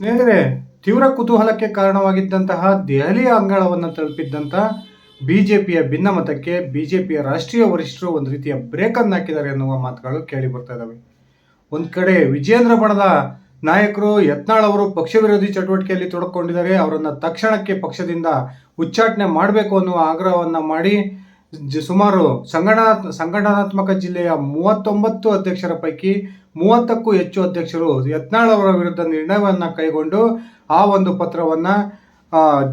ಸ್ನೇಹಿತರೆ, ತೀವ್ರ ಕುತೂಹಲಕ್ಕೆ ಕಾರಣವಾಗಿದ್ದಂತಹ ದೆಹಲಿಯ ಅಂಗಳವನ್ನು ತಲುಪಿದ್ದಂಥ ಬಿಜೆಪಿಯ ಭಿನ್ನಮತಕ್ಕೆ ಬಿಜೆಪಿಯ ರಾಷ್ಟ್ರೀಯ ವರಿಷ್ಠರು ಒಂದು ರೀತಿಯ ಬ್ರೇಕನ್ನು ಹಾಕಿದ್ದಾರೆ ಎನ್ನುವ ಮಾತುಗಳು ಕೇಳಿ ಬರ್ತಾ ಇದ್ದಾವೆ ಒಂದು ಕಡೆ ವಿಜೇಂದ್ರ ಬಣದ ನಾಯಕರು ಯತ್ನಾಳ್ ಅವರು ಪಕ್ಷ ವಿರೋಧಿ ಚಟುವಟಿಕೆಯಲ್ಲಿ ತೊಡಕೊಂಡಿದ್ದಾರೆ, ಅವರನ್ನು ತಕ್ಷಣಕ್ಕೆ ಪಕ್ಷದಿಂದ ಉಚ್ಚಾಟನೆ ಮಾಡಬೇಕು ಅನ್ನುವ ಆಗ್ರಹವನ್ನು ಮಾಡಿ ಸುಮಾರು ಸಂಘಟನಾ ಸಂಘಟನಾತ್ಮಕ ಜಿಲ್ಲೆಯ ಮೂವತ್ತೊಂಬತ್ತು ಅಧ್ಯಕ್ಷರ ಪೈಕಿ ಮೂವತ್ತಕ್ಕೂ ಹೆಚ್ಚು ಅಧ್ಯಕ್ಷರು ಯತ್ನಾಳ್ ಅವರ ವಿರುದ್ಧ ನಿರ್ಣಯವನ್ನು ಕೈಗೊಂಡು ಆ ಒಂದು ಪತ್ರವನ್ನು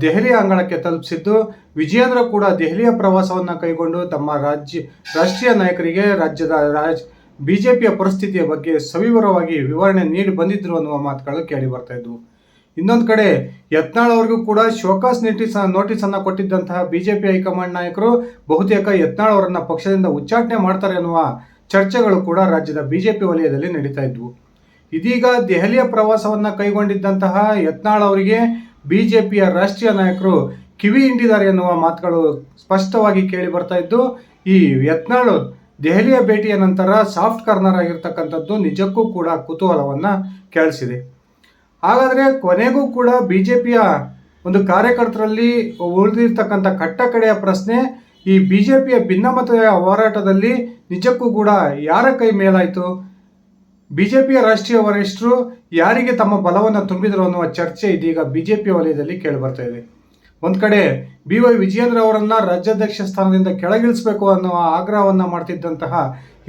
ದೆಹಲಿ ಅಂಗಣಕ್ಕೆ ತಲುಪಿಸಿದ್ದು, ವಿಜಯೇಂದ್ರ ಕೂಡ ದೆಹಲಿಯ ಪ್ರವಾಸವನ್ನು ಕೈಗೊಂಡು ತಮ್ಮ ರಾಜ್ಯ, ರಾಷ್ಟ್ರೀಯ ನಾಯಕರಿಗೆ ರಾಜ್ಯದ ರಾಜ್, ಬಿಜೆಪಿಯ ಪರಿಸ್ಥಿತಿಯ ಬಗ್ಗೆ ಸವಿವರವಾಗಿ ವಿವರಣೆ ನೀಡಿ ಬಂದಿದ್ದರು ಅನ್ನುವ ಮಾತುಗಳು ಕೇಳಿ ಬರ್ತಾ ಇದ್ವು. ಇನ್ನೊಂದು ಕಡೆ ಯತ್ನಾಳ್ ಅವ್ರಿಗೂ ಕೂಡ ಶೋಕಾಸ್ ನೋಟಿಸ್ ನೋಟಿಸ್ ಅನ್ನ ಕೊಟ್ಟಿದ್ದಂತಹ ಬಿಜೆಪಿ ಹೈಕಮಾಂಡ್ ನಾಯಕರು ಬಹುತೇಕ ಯತ್ನಾಳ್ ಅವರನ್ನ ಪಕ್ಷದಿಂದ ಉಚ್ಚಾಟನೆ ಮಾಡ್ತಾರೆ ಅನ್ನುವ ಚರ್ಚೆಗಳು ಕೂಡ ರಾಜ್ಯದ ಬಿಜೆಪಿ ವಲಯದಲ್ಲಿ ನಡೀತಾ ಇದ್ವು. ಇದೀಗ ದೆಹಲಿಯ ಪ್ರವಾಸವನ್ನ ಕೈಗೊಂಡಿದ್ದಂತಹ ಯತ್ನಾಳ್ ಅವರಿಗೆ ಬಿಜೆಪಿಯ ರಾಷ್ಟ್ರೀಯ ನಾಯಕರು ಕಿವಿ ಹಿಂಡಿದ್ದಾರೆ ಎನ್ನುವ ಮಾತುಗಳು ಸ್ಪಷ್ಟವಾಗಿ ಕೇಳಿ ಬರ್ತಾ ಇದ್ದು, ಈ ಯತ್ನಾಳ್ ದೆಹಲಿಯ ಭೇಟಿಯ ನಂತರ ಸಾಫ್ಟ್ ಕಾರ್ನರ್ ಆಗಿರ್ತಕ್ಕಂಥದ್ದು ನಿಜಕ್ಕೂ ಕೂಡ ಕುತೂಹಲವನ್ನು ಕೆಳಿಸಿದೆ. ಹಾಗಾದರೆ ಕೊನೆಗೂ ಕೂಡ ಬಿ ಜೆ ಪಿಯ ಒಂದು ಕಾರ್ಯಕರ್ತರಲ್ಲಿ ಉಳಿದಿರ್ತಕ್ಕಂಥ ಕಟ್ಟ ಕಡೆಯ ಪ್ರಶ್ನೆ, ಈ ಬಿ ಜೆ ಪಿಯ ಭಿನ್ನಮತ ಹೋರಾಟದಲ್ಲಿ ನಿಜಕ್ಕೂ ಕೂಡ ಯಾರ ಕೈ ಮೇಲಾಯಿತು? ಬಿ ಜೆ ಪಿಯ ರಾಷ್ಟ್ರೀಯ ವರಿಷ್ಠರು ಯಾರಿಗೆ ತಮ್ಮ ಬಲವನ್ನು ತುಂಬಿದರು ಅನ್ನುವ ಚರ್ಚೆ ಇದೀಗ ಬಿ ಜೆ ಪಿ ವಲಯದಲ್ಲಿ ಕೇಳಿಬರ್ತಾ ಇದೆ. ಒಂದು ಕಡೆ ಬಿ ವೈ ವಿಜಯೇಂದ್ರ ಅವರನ್ನ ರಾಜ್ಯಾಧ್ಯಕ್ಷ ಸ್ಥಾನದಿಂದ ಕೆಳಗಿಳಿಸಬೇಕು ಅನ್ನುವ ಆಗ್ರಹವನ್ನು ಮಾಡ್ತಿದ್ದಂತಹ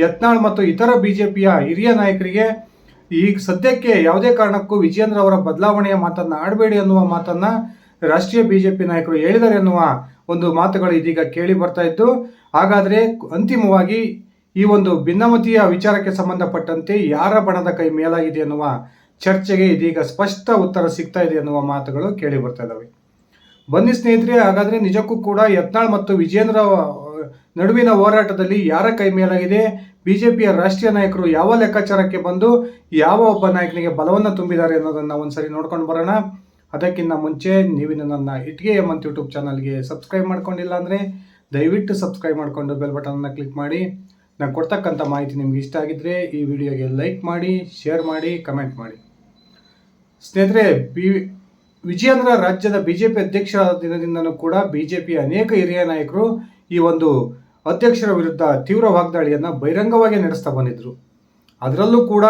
ಯತ್ನಾಳ್ ಮತ್ತು ಇತರ ಬಿಜೆಪಿಯ ಹಿರಿಯ ನಾಯಕರಿಗೆ ಈಗ ಸದ್ಯಕ್ಕೆ ಯಾವುದೇ ಕಾರಣಕ್ಕೂ ವಿಜಯೇಂದ್ರ ಅವರ ಬದಲಾವಣೆಯ ಮಾತನ್ನ ಆಡಬೇಡಿ ಅನ್ನುವ ಮಾತನ್ನ ರಾಷ್ಟ್ರೀಯ ಬಿಜೆಪಿ ನಾಯಕರು ಹೇಳಿದ್ದಾರೆ ಎನ್ನುವ ಒಂದು ಮಾತುಗಳು ಇದೀಗ ಕೇಳಿ ಬರ್ತಾ ಇದ್ದು, ಹಾಗಾದ್ರೆ ಅಂತಿಮವಾಗಿ ಈ ಒಂದು ಭಿನ್ನಮತೀಯ ವಿಚಾರಕ್ಕೆ ಸಂಬಂಧಪಟ್ಟಂತೆ ಯಾರ ಬಣದ ಕೈ ಮೇಲಾಗಿದೆ ಅನ್ನುವ ಚರ್ಚೆಗೆ ಇದೀಗ ಸ್ಪಷ್ಟ ಉತ್ತರ ಸಿಗ್ತಾ ಇದೆ ಅನ್ನುವ ಮಾತುಗಳು ಕೇಳಿ ಬರ್ತಾ ಇದ್ದಾವೆ. ಬನ್ನಿ ಸ್ನೇಹಿತರೆ, ಹಾಗಾದ್ರೆ ನಿಜಕ್ಕೂ ಕೂಡ ಯತ್ನಾಳ್ ಮತ್ತು ವಿಜೇಂದ್ರ ನಡುವಿನ ಹೋರಾಟದಲ್ಲಿ ಯಾರ ಕೈ ಮೇಲಾಗಿದೆ? ಬಿಜೆಪಿಯ ರಾಷ್ಟ್ರೀಯ ನಾಯಕರು ಯಾವ ಲೆಕ್ಕಾಚಾರಕ್ಕೆ ಬಂದು ಯಾವ ಒಬ್ಬ ನಾಯಕನಿಗೆ ಬಲವನ್ನು ತುಂಬಿದ್ದಾರೆ ಅನ್ನೋದನ್ನ ಒಂದ್ಸರಿ ನೋಡ್ಕೊಂಡು ಬರೋಣ. ಅದಕ್ಕಿಂತ ಮುಂಚೆ ನೀವಿನ್ನು ನನ್ನ ಇಟ್ಗೆ ಎಂ ಅಂತ ಯೂಟ್ಯೂಬ್ ಚಾನಲ್ಗೆ ಸಬ್ಸ್ಕ್ರೈಬ್ ಮಾಡ್ಕೊಂಡಿಲ್ಲ ಅಂದರೆ ದಯವಿಟ್ಟು ಸಬ್ಸ್ಕ್ರೈಬ್ ಮಾಡಿಕೊಂಡು ಬೆಲ್ ಬಟನನ್ನು ಕ್ಲಿಕ್ ಮಾಡಿ. ನಾನು ಕೊಡ್ತಕ್ಕಂಥ ಮಾಹಿತಿ ನಿಮ್ಗೆ ಇಷ್ಟ ಆಗಿದ್ರೆ ಈ ವಿಡಿಯೋಗೆ ಲೈಕ್ ಮಾಡಿ, ಶೇರ್ ಮಾಡಿ, ಕಮೆಂಟ್ ಮಾಡಿ. ಸ್ನೇಹಿತರೆ, ಬಿ ವಿಜಯೇಂದ್ರ ರಾಜ್ಯದ ಬಿಜೆಪಿ ಅಧ್ಯಕ್ಷರಾದ ದಿನದಿಂದಲೂ ಕೂಡ ಬಿಜೆಪಿಯ ಅನೇಕ ಹಿರಿಯ ನಾಯಕರು ಈ ಒಂದು ಅಧ್ಯಕ್ಷರ ವಿರುದ್ಧ ತೀವ್ರ ವಾಗ್ದಾಳಿಯನ್ನು ಬಹಿರಂಗವಾಗಿ ನಡೆಸ್ತಾ ಬಂದಿದ್ರು. ಅದರಲ್ಲೂ ಕೂಡ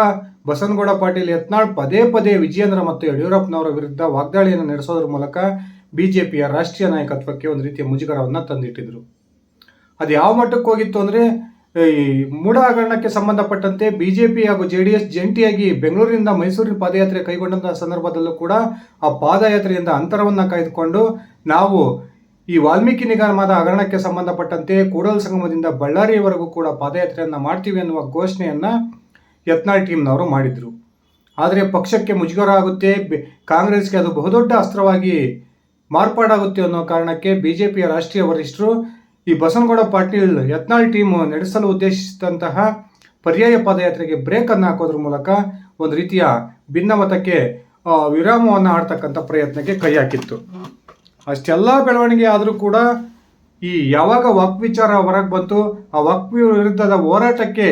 ಬಸನಗೌಡ ಪಾಟೀಲ್ ಯತ್ನಾಳ್ ಪದೇ ಪದೇ ವಿಜಯೇಂದ್ರ ಮತ್ತು ಯಡಿಯೂರಪ್ಪನವರ ವಿರುದ್ಧ ವಾಗ್ದಾಳಿಯನ್ನು ನಡೆಸೋದ್ರ ಮೂಲಕ ಬಿ ಜೆ ಪಿಯ ರಾಷ್ಟ್ರೀಯ ನಾಯಕತ್ವಕ್ಕೆ ಒಂದು ರೀತಿಯ ಮುಜುಗರವನ್ನು ತಂದಿಟ್ಟಿದ್ರು. ಅದು ಯಾವ ಮಟ್ಟಕ್ಕೆ ಹೋಗಿತ್ತು ಅಂದರೆ, ಈ ಮೂಢ ಹಗರಣಕ್ಕೆ ಸಂಬಂಧಪಟ್ಟಂತೆ ಬಿ ಜೆ ಪಿ ಹಾಗೂ ಜೆ ಡಿ ಎಸ್ ಜಂಟಿಯಾಗಿ ಬೆಂಗಳೂರಿನಿಂದ ಮೈಸೂರಿನ ಪಾದಯಾತ್ರೆ ಕೈಗೊಂಡಂತಹ ಸಂದರ್ಭದಲ್ಲೂ ಕೂಡ ಆ ಪಾದಯಾತ್ರೆಯಿಂದ ಅಂತರವನ್ನು ಕಾಯ್ದುಕೊಂಡು ನಾವು ಈ ವಾಲ್ಮೀಕಿ ನಿಗಮದ ಹಗರಣಕ್ಕೆ ಸಂಬಂಧಪಟ್ಟಂತೆ ಕೂಡಲ್ ಸಂಗಮದಿಂದ ಬಳ್ಳಾರಿಯವರೆಗೂ ಕೂಡ ಪಾದಯಾತ್ರೆಯನ್ನು ಮಾಡ್ತೀವಿ ಅನ್ನುವ ಘೋಷಣೆಯನ್ನು ಯತ್ನಾಳ್ ಟೀಮ್ನವರು ಮಾಡಿದರು. ಆದರೆ ಪಕ್ಷಕ್ಕೆ ಮುಜುಗರ ಆಗುತ್ತೆ, ಬೆ- ಕಾಂಗ್ರೆಸ್ಗೆ ಅದು ಬಹುದೊಡ್ಡ ಅಸ್ತ್ರವಾಗಿ ಮಾರ್ಪಾಡಾಗುತ್ತೆ ಅನ್ನೋ ಕಾರಣಕ್ಕೆ ಬಿಜೆಪಿಯ ರಾಷ್ಟ್ರೀಯ ವರಿಷ್ಠರು ಈ ಬಸನಗೌಡ ಪಾಟೀಲ್ ಯತ್ನಾಳ್ ಟೀಮ್ ನಡೆಸಲು ಉದ್ದೇಶಿಸಿದಂತಹ ಪರ್ಯಾಯ ಪಾದಯಾತ್ರೆಗೆ ಬ್ರೇಕ್ ಅನ್ನು ಹಾಕೋದ್ರ ಮೂಲಕ ಒಂದು ರೀತಿಯ ಭಿನ್ನಮತಕ್ಕೆ ವಿರಾಮವನ್ನು ಆಡ್ತಕ್ಕಂಥ ಪ್ರಯತ್ನಕ್ಕೆ ಕೈ ಹಾಕಿತ್ತು. ಅಷ್ಟೆಲ್ಲ ಬೆಳವಣಿಗೆ ಆದರೂ ಕೂಡ ಈ ಯಾವಾಗ ವಕ್ ವಿಚಾರ ಹೊರಗೆ ಬಂತು, ಆ ವಕ್ ವಿರುದ್ಧದ ಹೋರಾಟಕ್ಕೆ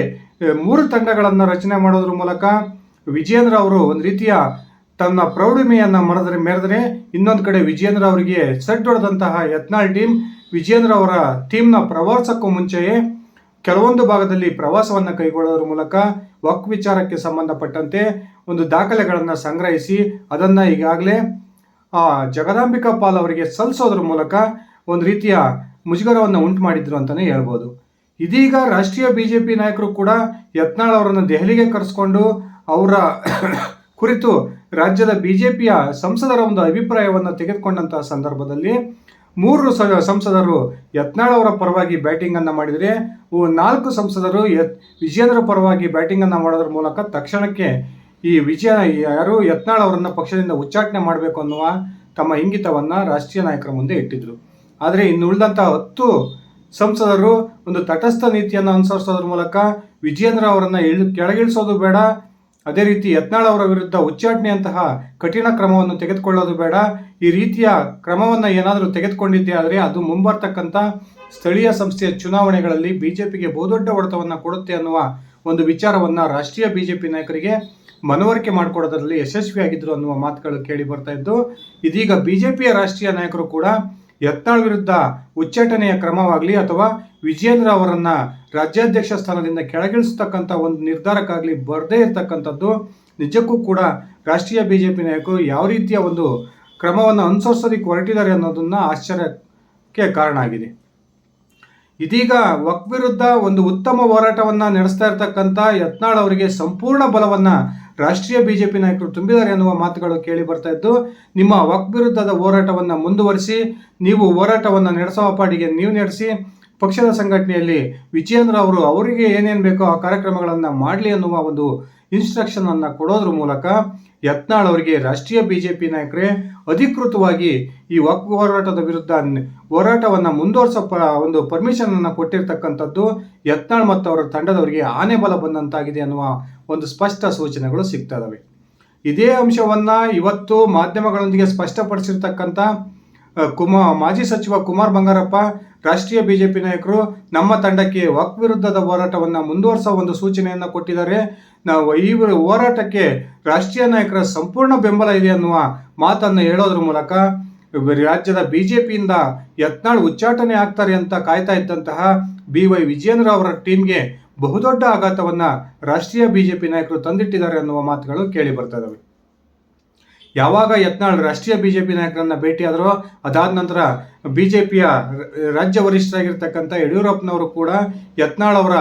ಮೂರು ತಂಡಗಳನ್ನು ರಚನೆ ಮಾಡೋದ್ರ ಮೂಲಕ ವಿಜಯೇಂದ್ರ ಅವರು ಒಂದು ರೀತಿಯ ತನ್ನ ಪ್ರೌಢಿಮೆಯನ್ನು ಮಾಡಿದ್ರೆ ಮೆರೆದ್ರೆ ಇನ್ನೊಂದು ಕಡೆ ವಿಜೇಂದ್ರ ಅವರಿಗೆ ಸೆಟ್ ಹೊಡೆದಂತಹ ಯತ್ನಾಳ್ ಟೀಮ್ ವಿಜೇಂದ್ರ ಅವರ ಟೀಮ್ನ ಪ್ರವಾಸಕ್ಕೂ ಮುಂಚೆಯೇ ಕೆಲವೊಂದು ಭಾಗದಲ್ಲಿ ಪ್ರವಾಸವನ್ನು ಕೈಗೊಳ್ಳೋದ್ರ ಮೂಲಕ ವಕ್ ವಿಚಾರಕ್ಕೆ ಸಂಬಂಧಪಟ್ಟಂತೆ ಒಂದು ದಾಖಲೆಗಳನ್ನು ಸಂಗ್ರಹಿಸಿ ಅದನ್ನು ಈಗಾಗಲೇ ಆ ಜಗದಾಂಬಿಕಾ ಪಾಲ್ ಅವರಿಗೆ ಸಲ್ಲಿಸೋದ್ರ ಮೂಲಕ ಒಂದು ರೀತಿಯ ಮುಜುಗರವನ್ನು ಉಂಟು ಮಾಡಿದ್ರು ಅಂತಲೇ ಹೇಳ್ಬೋದು. ಇದೀಗ ರಾಷ್ಟ್ರೀಯ ಬಿ ಜೆ ಪಿ ನಾಯಕರು ಕೂಡ ಯತ್ನಾಳ್ ಅವರನ್ನು ದೆಹಲಿಗೆ ಕರೆಸ್ಕೊಂಡು ಅವರ ಕುರಿತು ರಾಜ್ಯದ ಬಿ ಜೆ ಪಿಯ ಸಂಸದರ ಒಂದು ಅಭಿಪ್ರಾಯವನ್ನು ತೆಗೆದುಕೊಂಡಂತಹ ಸಂದರ್ಭದಲ್ಲಿ ಮೂರು ಸಂಸದರು ಯತ್ನಾಳ್ ಅವರ ಪರವಾಗಿ ಬ್ಯಾಟಿಂಗನ್ನು ಮಾಡಿದರೆ ನಾಲ್ಕು ಸಂಸದರು ಯತ್ ವಿಜೇಂದ್ರ ಪರವಾಗಿ ಬ್ಯಾಟಿಂಗನ್ನು ಮಾಡೋದ್ರ ಮೂಲಕ ತಕ್ಷಣಕ್ಕೆ ಈ ವಿಜಯ ಯಾರು ಯತ್ನಾಳ್ ಅವರನ್ನು ಪಕ್ಷದಿಂದ ಉಚ್ಚಾಟನೆ ಮಾಡಬೇಕು ಅನ್ನುವ ತಮ್ಮ ಇಂಗಿತವನ್ನು ರಾಷ್ಟ್ರೀಯ ನಾಯಕರ ಮುಂದೆ ಇಟ್ಟಿದ್ರು. ಆದರೆ ಇನ್ನು ಉಳಿದಂಥ ಹತ್ತು ಸಂಸದರು ಒಂದು ತಟಸ್ಥ ನೀತಿಯನ್ನು ಅನುಸರಿಸೋದ್ರ ಮೂಲಕ ವಿಜಯೇಂದ್ರ ಅವರನ್ನು ಇಳ್ ಕೆಳಗಿಳಿಸೋದು ಬೇಡ. ಅದೇ ರೀತಿ ಯತ್ನಾಳ್ ಅವರ ವಿರುದ್ಧ ಉಚ್ಚಾಟನೆಯಂತಹ ಕಠಿಣ ಕ್ರಮವನ್ನು ತೆಗೆದುಕೊಳ್ಳೋದು ಬೇಡ. ಈ ರೀತಿಯ ಕ್ರಮವನ್ನು ಏನಾದರೂ ತೆಗೆದುಕೊಂಡಿದ್ದೆ ಆದರೆ ಅದು ಮುಂಬರ್ತಕ್ಕಂಥ ಸ್ಥಳೀಯ ಸಂಸ್ಥೆಯ ಚುನಾವಣೆಗಳಲ್ಲಿ ಬಿಜೆಪಿಗೆ ಬಹುದೊಡ್ಡ ಹೊಡೆತವನ್ನು ಕೊಡುತ್ತೆ ಅನ್ನುವ ಒಂದು ವಿಚಾರವನ್ನು ರಾಷ್ಟ್ರೀಯ ಬಿಜೆಪಿ ನಾಯಕರಿಗೆ ಮನವರಿಕೆ ಮಾಡಿಕೊಡೋದ್ರಲ್ಲಿ ಯಶಸ್ವಿಯಾಗಿದ್ರು ಅನ್ನುವ ಮಾತುಗಳು ಕೇಳಿ ಬರ್ತಾ ಇದ್ದು, ಇದೀಗ ಬಿಜೆಪಿಯ ರಾಷ್ಟ್ರೀಯ ನಾಯಕರು ಕೂಡ ಯತ್ನಾಳ್ ವಿರುದ್ಧ ಉಚ್ಚಾಟನೆಯ ಕ್ರಮವಾಗಲಿ ಅಥವಾ ವಿಜೇಂದ್ರ ಅವರನ್ನ ರಾಜ್ಯಾಧ್ಯಕ್ಷ ಸ್ಥಾನದಿಂದ ಕೆಳಗಿಳಿಸತಕ್ಕಂಥ ಒಂದು ನಿರ್ಧಾರಕ್ಕಾಗಲಿ ಬರದೇ ಇರತಕ್ಕಂಥದ್ದು, ನಿಜಕ್ಕೂ ಕೂಡ ರಾಷ್ಟ್ರೀಯ ಬಿಜೆಪಿ ನಾಯಕರು ಯಾವ ರೀತಿಯ ಒಂದು ಕ್ರಮವನ್ನು ಅನುಸರಿಸೋದಕ್ಕೆ ಹೊರಟಿದ್ದಾರೆ ಅನ್ನೋದನ್ನ ಆಶ್ಚರ್ಯಕ್ಕೆ ಕಾರಣ ಆಗಿದೆ. ಇದೀಗ ವಕ್ ವಿರುದ್ಧ ಒಂದು ಉತ್ತಮ ಹೋರಾಟವನ್ನು ನಡೆಸ್ತಾ ಇರತಕ್ಕಂಥ ಯತ್ನಾಳ್ ಅವರಿಗೆ ಸಂಪೂರ್ಣ ಬಲವನ್ನ ರಾಷ್ಟ್ರೀಯ ಬಿಜೆಪಿ ನಾಯಕರು ತುಂಬಿದ್ದಾರೆ ಎನ್ನುವ ಮಾತುಗಳು ಕೇಳಿ ಬರ್ತಾ ಇದ್ದು, ನಿಮ್ಮ ವಕ್ ವಿರುದ್ಧದ ಹೋರಾಟವನ್ನು ಮುಂದುವರಿಸಿ, ನೀವು ಹೋರಾಟವನ್ನು ನಡೆಸುವ ಪಾಡಿಗೆ ನೀವು ನಡೆಸಿ, ಪಕ್ಷದ ಸಂಘಟನೆಯಲ್ಲಿ ವಿಜಯೇಂದ್ರ ಅವರು ಅವರಿಗೆ ಏನೇನು ಬೇಕೋ ಆ ಕಾರ್ಯಕ್ರಮಗಳನ್ನು ಮಾಡಲಿ ಅನ್ನುವ ಒಂದು ಇನ್ಸ್ಟ್ರಕ್ಷನ್ ಅನ್ನು ಕೊಡೋದ್ರ ಮೂಲಕ ಯತ್ನಾಳ್ ಅವರಿಗೆ ರಾಷ್ಟ್ರೀಯ ಬಿಜೆಪಿ ನಾಯಕರೇ ಅಧಿಕೃತವಾಗಿ ಈ ವಕ್ ಹೋರಾಟದ ವಿರುದ್ಧ ಹೋರಾಟವನ್ನ ಮುಂದುವರಿಸೋ ಪ ಒಂದು ಪರ್ಮಿಷನ್ ಅನ್ನು ಕೊಟ್ಟಿರ್ತಕ್ಕಂಥದ್ದು ಯತ್ನಾಳ್ ಮತ್ತು ಅವರ ತಂಡದವರಿಗೆ ಆನೆ ಬಲ ಬಂದಂತಾಗಿದೆ ಅನ್ನುವ ಒಂದು ಸ್ಪಷ್ಟ ಸೂಚನೆಗಳು ಸಿಗ್ತಾ ಇದೇ ಅಂಶವನ್ನ ಇವತ್ತು ಮಾಧ್ಯಮಗಳೊಂದಿಗೆ ಸ್ಪಷ್ಟಪಡಿಸಿರ್ತಕ್ಕಂಥ ಕುಮಾ, ಮಾಜಿ ಸಚಿವ ಕುಮಾರ್ ಬಂಗಾರಪ್ಪ, ರಾಷ್ಟ್ರೀಯ ಬಿಜೆಪಿ ನಾಯಕರು ನಮ್ಮ ತಂಡಕ್ಕೆ ವಕ್ ವಿರುದ್ಧದ ಹೋರಾಟವನ್ನು ಮುಂದುವರಿಸೋ ಒಂದು ಸೂಚನೆಯನ್ನು ಕೊಟ್ಟಿದ್ದಾರೆ. ನಾವು ಈ ಹೋರಾಟಕ್ಕೆ ರಾಷ್ಟ್ರೀಯ ನಾಯಕರ ಸಂಪೂರ್ಣ ಬೆಂಬಲ ಇದೆ ಅನ್ನುವ ಮಾತನ್ನು ಹೇಳೋದ್ರ ಮೂಲಕ ರಾಜ್ಯದ ಬಿ ಜೆ ಪಿಯಿಂದ ಯತ್ನಾಳ್ ಉಚ್ಚಾಟನೆ ಆಗ್ತಾರೆ ಅಂತ ಕಾಯ್ತಾ ಇದ್ದಂತಹ ಬಿ ವೈ ವಿಜಯೇಂದ್ರ ಅವರ ಟೀಮ್ಗೆ ಬಹುದೊಡ್ಡ ಆಘಾತವನ್ನ ರಾಷ್ಟ್ರೀಯ ಬಿಜೆಪಿ ನಾಯಕರು ತಂದಿಟ್ಟಿದ್ದಾರೆ ಅನ್ನುವ ಮಾತುಗಳು ಕೇಳಿ ಬರ್ತಾ ಯಾವಾಗ ಯತ್ನಾಳ್ ರಾಷ್ಟ್ರೀಯ ಬಿಜೆಪಿ ನಾಯಕರನ್ನ ಭೇಟಿಯಾದರೋ ಅದಾದ ನಂತರ ಬಿಜೆಪಿಯ ರಾಜ್ಯ ವರಿಷ್ಠರಾಗಿರ್ತಕ್ಕಂಥ ಯಡಿಯೂರಪ್ಪನವರು ಕೂಡ ಯತ್ನಾಳ್ ಅವರ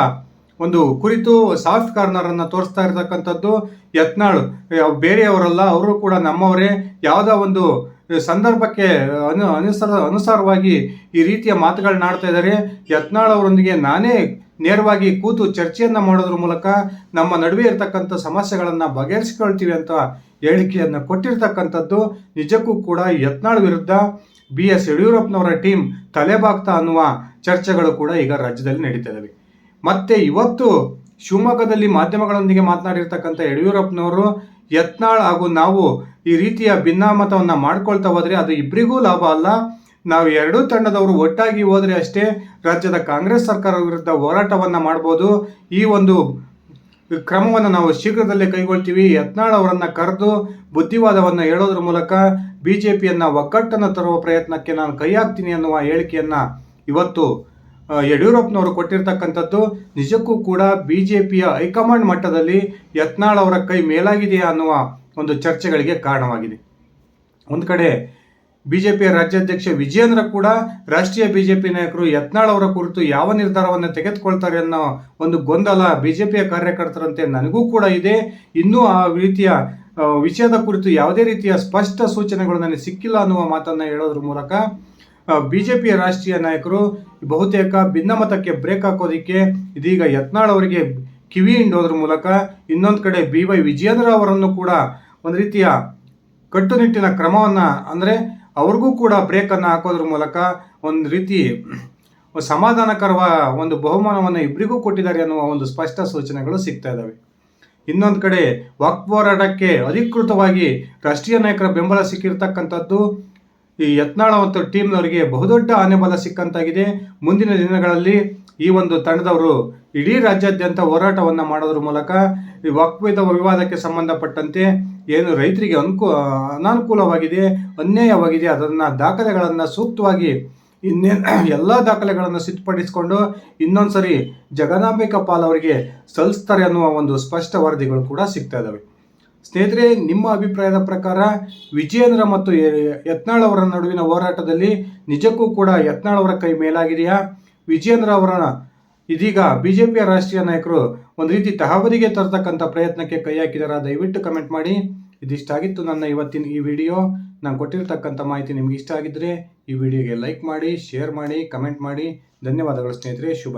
ಒಂದು ಕುರಿತು ಸಾಫ್ಟ್ ಕಾರ್ನರ್ ಅನ್ನ ತೋರಿಸ್ತಾ ಇರತಕ್ಕಂಥದ್ದು. ಯತ್ನಾಳ್ ಯಾವ ಬೇರೆಯವರಲ್ಲ, ಅವರು ಕೂಡ ನಮ್ಮವರೇ. ಯಾವುದೋ ಒಂದು ಸಂದರ್ಭಕ್ಕೆ ಅನು ಅನುಸಾರ ಅನುಸಾರವಾಗಿ ಈ ರೀತಿಯ ಮಾತುಗಳನ್ನ ಆಡ್ತಾ ಇದ್ದಾರೆ. ಯತ್ನಾಳ್ ಅವರೊಂದಿಗೆ ನಾನೇ ನೇರವಾಗಿ ಕೂತು ಚರ್ಚೆಯನ್ನ ಮಾಡೋದ್ರ ಮೂಲಕ ನಮ್ಮ ನಡುವೆ ಇರತಕ್ಕಂಥ ಸಮಸ್ಯೆಗಳನ್ನ ಬಗೆಹರಿಸಿಕೊಳ್ತೀವಿ ಅಂತ ಹೇಳಿಕೆಯನ್ನು ಕೊಟ್ಟಿರ್ತಕ್ಕಂಥದ್ದು ನಿಜಕ್ಕೂ ಕೂಡ ಯತ್ನಾಳ್ ವಿರುದ್ಧ ಬಿ ಎಸ್ ಯಡಿಯೂರಪ್ಪನವರ ಟೀಮ್ ತಲೆಬಾಗ್ತಾ ಅನ್ನುವ ಚರ್ಚೆಗಳು ಕೂಡ ಈಗ ರಾಜ್ಯದಲ್ಲಿ ನಡೀತಾ ಇದ್ದಾವೆ ಮತ್ತೆ ಇವತ್ತು ಶಿವಮೊಗ್ಗದಲ್ಲಿ ಮಾಧ್ಯಮಗಳೊಂದಿಗೆ ಮಾತನಾಡಿರ್ತಕ್ಕಂಥ ಯಡಿಯೂರಪ್ಪನವರು ಯತ್ನಾಳ್ ಹಾಗೂ ನಾವು ಈ ರೀತಿಯ ಭಿನ್ನಾಮತವನ್ನ ಮಾಡ್ಕೊಳ್ತಾ ಹೋದರೆ ಅದು ಇಬ್ಬರಿಗೂ ಲಾಭ ಅಲ್ಲ. ನಾವು ಎರಡೂ ತಂಡದವರು ಒಟ್ಟಾಗಿ ಹೋದರೆ ಅಷ್ಟೇ ರಾಜ್ಯದ ಕಾಂಗ್ರೆಸ್ ಸರ್ಕಾರ ವಿರುದ್ಧ ಹೋರಾಟವನ್ನು ಮಾಡ್ಬೋದು. ಈ ಒಂದು ಕ್ರಮವನ್ನು ನಾವು ಶೀಘ್ರದಲ್ಲೇ ಕೈಗೊಳ್ತೀವಿ. ಯತ್ನಾಳ್ ಅವರನ್ನು ಕರೆದು ಬುದ್ಧಿವಾದವನ್ನು ಹೇಳೋದ್ರ ಮೂಲಕ ಬಿಜೆಪಿಯನ್ನ ಒಗ್ಗಟ್ಟನ್ನು ತರುವ ಪ್ರಯತ್ನಕ್ಕೆ ನಾನು ಕೈ ಹಾಕ್ತೀನಿ ಅನ್ನುವ ಹೇಳಿಕೆಯನ್ನು ಇವತ್ತು ಯಡಿಯೂರಪ್ಪನವರು ಕೊಟ್ಟಿರ್ತಕ್ಕಂಥದ್ದು ನಿಜಕ್ಕೂ ಕೂಡ ಬಿ ಜೆ ಪಿಯ ಹೈಕಮಾಂಡ್ ಮಟ್ಟದಲ್ಲಿ ಯತ್ನಾಳ್ ಅವರ ಕೈ ಮೇಲಾಗಿದೆಯಾ ಅನ್ನುವ ಒಂದು ಚರ್ಚೆಗಳಿಗೆ ಕಾರಣವಾಗಿದೆ. ಒಂದು ಕಡೆ ಬಿ ಜೆ ಪಿಯ ರಾಜ್ಯಾಧ್ಯಕ್ಷ ವಿಜಯೇಂದ್ರ ಕೂಡ ರಾಷ್ಟ್ರೀಯ ಬಿ ಜೆ ಪಿ ನಾಯಕರು ಯತ್ನಾಳ್ ಅವರ ಕುರಿತು ಯಾವ ನಿರ್ಧಾರವನ್ನು ತೆಗೆದುಕೊಳ್ತಾರೆ ಅನ್ನೋ ಒಂದು ಗೊಂದಲ ಬಿ ಜೆ ಪಿಯ ಕಾರ್ಯಕರ್ತರಂತೆ ನನಗೂ ಕೂಡ ಇದೆ. ಇನ್ನೂ ಆ ರೀತಿಯ ವಿಷಯದ ಕುರಿತು ಯಾವುದೇ ರೀತಿಯ ಸ್ಪಷ್ಟ ಸೂಚನೆಗಳು ನನಗೆ ಸಿಕ್ಕಿಲ್ಲ ಅನ್ನುವ ಮಾತನ್ನು ಹೇಳೋದ್ರ ಮೂಲಕ ಬಿಜೆಪಿಯ ರಾಷ್ಟ್ರೀಯ ನಾಯಕರು ಬಹುತೇಕ ಭಿನ್ನಮತಕ್ಕೆ ಬ್ರೇಕ್ ಹಾಕೋದಿಕ್ಕೆ ಇದೀಗ ಯತ್ನಾಳ್ ಅವರಿಗೆ ಕಿವಿ ಹಿಂಡೋದ್ರ ಮೂಲಕ ಇನ್ನೊಂದು ಕಡೆ ಬಿ ವೈ ವಿಜಯೇಂದ್ರ ಅವರನ್ನು ಕೂಡ ಒಂದು ರೀತಿಯ ಕಟ್ಟುನಿಟ್ಟಿನ ಕ್ರಮವನ್ನು, ಅಂದರೆ ಅವ್ರಿಗೂ ಕೂಡ ಬ್ರೇಕನ್ನು ಹಾಕೋದ್ರ ಮೂಲಕ ಒಂದು ರೀತಿ ಸಮಾಧಾನಕರವ ಒಂದು ಬಹುಮಾನವನ್ನು ಇಬ್ಬರಿಗೂ ಕೊಟ್ಟಿದ್ದಾರೆ ಅನ್ನುವ ಒಂದು ಸ್ಪಷ್ಟ ಸೂಚನೆಗಳು ಸಿಗ್ತಾ ಇದ್ದಾವೆ ಇನ್ನೊಂದು ಕಡೆ ವಾಕ್ ಹೋರಾಟಕ್ಕೆ ಅಧಿಕೃತವಾಗಿ ರಾಷ್ಟ್ರೀಯ ನಾಯಕರ ಬೆಂಬಲ ಸಿಕ್ಕಿರ್ತಕ್ಕಂಥದ್ದು ಈ ಯತ್ನಾಳ ಮತ್ತು ಟೀಮ್ನವರಿಗೆ ಬಹುದೊಡ್ಡ ಆನೆಬಲ ಸಿಕ್ಕಂತಾಗಿದೆ. ಮುಂದಿನ ದಿನಗಳಲ್ಲಿ ಈ ಒಂದು ತಂಡದವರು ಇಡೀ ರಾಜ್ಯಾದ್ಯಂತ ಹೋರಾಟವನ್ನು ಮಾಡೋದ್ರ ಮೂಲಕ ಈ ವಾಕ್ವೇದ ವಿವಾದಕ್ಕೆ ಸಂಬಂಧಪಟ್ಟಂತೆ ಏನು ರೈತರಿಗೆ ಅನುಕೂ, ಅನಾನುಕೂಲವಾಗಿದೆ, ಅನ್ಯಾಯವಾಗಿದೆ, ಅದನ್ನು ದಾಖಲೆಗಳನ್ನು ಸೂಕ್ತವಾಗಿ ಇನ್ನೇ, ಎಲ್ಲ ದಾಖಲೆಗಳನ್ನು ಸಿದ್ಧಪಡಿಸಿಕೊಂಡು ಇನ್ನೊಂದು ಸರಿ ಜಗದಾಂಬಿಕಾ ಪಾಲ್ ಅವರಿಗೆ ಸಲ್ಲಿಸ್ತಾರೆ ಅನ್ನುವ ಒಂದು ಸ್ಪಷ್ಟ ವರದಿಗಳು ಕೂಡ ಸಿಗ್ತಾ ಇದ್ದಾವೆ ಸ್ನೇಹಿತರೆ, ನಿಮ್ಮ ಅಭಿಪ್ರಾಯದ ಪ್ರಕಾರ ವಿಜಯೇಂದ್ರ ಮತ್ತು ಯತ್ನಾಳ್ ಅವರ ನಡುವಿನ ಹೋರಾಟದಲ್ಲಿ ನಿಜಕ್ಕೂ ಕೂಡ ಯತ್ನಾಳ್ ಅವರ ಕೈ ಮೇಲಾಗಿದೆಯಾ? ವಿಜಯೇಂದ್ರ ಅವರ ಇದೀಗ ಬಿಜೆಪಿಯ ರಾಷ್ಟ್ರೀಯ ನಾಯಕರು ಒಂದು ರೀತಿ ತಹಬದಿಗೆ ತರತಕ್ಕಂಥ ಪ್ರಯತ್ನಕ್ಕೆ ಕೈ ಹಾಕಿದಾರ? ದಯವಿಟ್ಟು ಕಮೆಂಟ್ ಮಾಡಿ. ಇದಿಷ್ಟಾಗಿತ್ತು ನನ್ನ ಇವತ್ತಿನ ಈ ವಿಡಿಯೋ. ನಾನು ಕೊಟ್ಟಿರ್ತಕ್ಕಂಥ ಮಾಹಿತಿ ನಿಮ್ಗೆ ಇಷ್ಟ ಆಗಿದ್ರೆ ಈ ವಿಡಿಯೋಗೆ ಲೈಕ್ ಮಾಡಿ, ಶೇರ್ ಮಾಡಿ, ಕಮೆಂಟ್ ಮಾಡಿ. ಧನ್ಯವಾದಗಳು ಸ್ನೇಹಿತರೆ. ಶುಭ